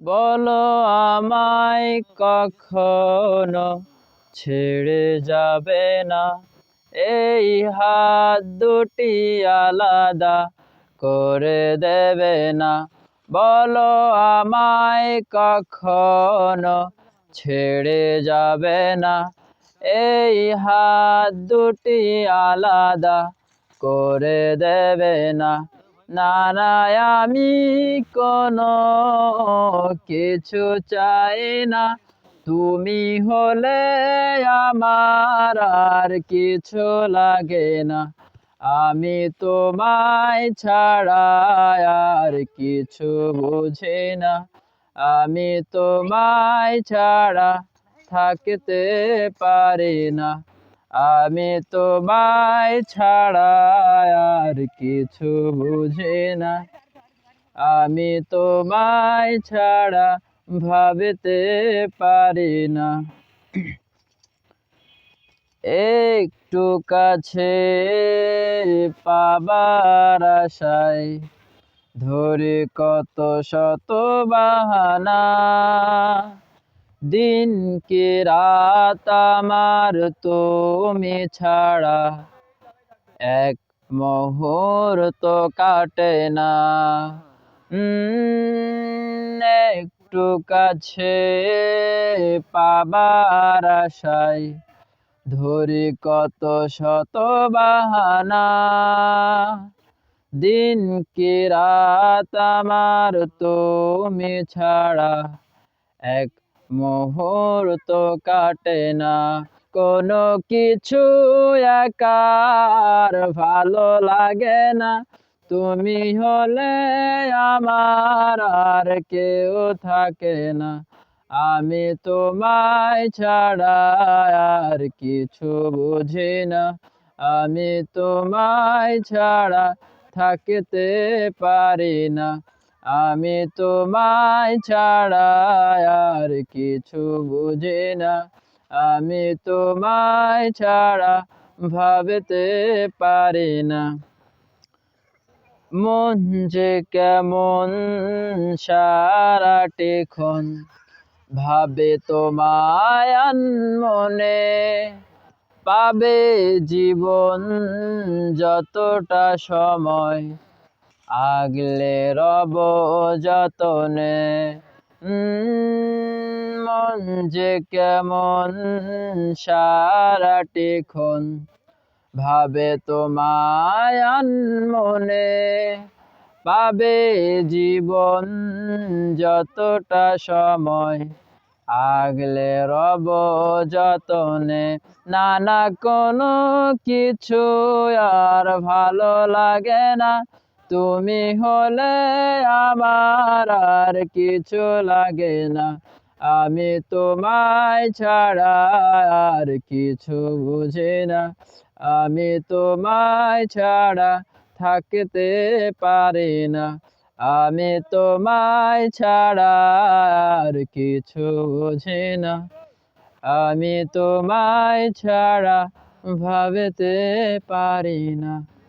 বলো আমায় কখনো ছেড়ে যাবে না। এই হাত দুটি আলাদা করে দেবে না। বলো আমায় কখনো ছেড়ে যাবে না। এই হাত দুটি আলাদা করে দেবে না। না না আমি কোনো কিছু চাই না। তুমি হলে আমার আর কিছু লাগে না। আমি তোমায় ছাড়া আর কিছু বুঝি না। আমি তোমায় ছাড়া থাকতে পারি না। আমি তোমায় ছাড়া আর কিছু বুঝে না। আমি তোমায় ছাড়া ভাবতে পারি না। একটু কাছে পাবার আশায় ধরে কত শত বাহানা। দিন কি রাত আমার তুমি ছাড়া। এক মুহূর্ত কাটে না। একটু কাছে পাবার আশায় ধরি কত শত বাহানা। দিন কি রাত আমার তুমি ছাড়া। এক মুহূর্ত কাটে না। কোনো কিছু একার ভালো লাগে না। তুমি হলে আমার আর কেউ থাকে না। আমি তোমায় ছাড়া আর কিছু বুঝি না। আমি তোমায় ছাড়া থাকতে পারি না। আমি তোমায় ছাড়া আর কিছু বুঝি না। আমি তোমায় ছাড়া ভাবতে পারি না। মন যে কেমন সারাটি ক্ষণ ভাবে তোমায় মনে পাবে জীবন যতটা সময়। আগলে রব যতনে। মন যে কেমন সারাটি ক্ষণ ভাবে তোমায় মনে। পাবে জীবন যতটা সময় আগলে রব যতনে। নানা কোনো কিছু আর ভালো লাগে না। তুমি হলে আমার আর কিছু লাগে না। আমি তোমায় ছাড়া আর কিছু বুঝি না। আমি তোমায় ছাড়া থাকতে পারি না। আমি তোমায় ছাড়া আর কিছু বুঝি না। আমি তোমায় ছাড়া ভাবতে পারি না।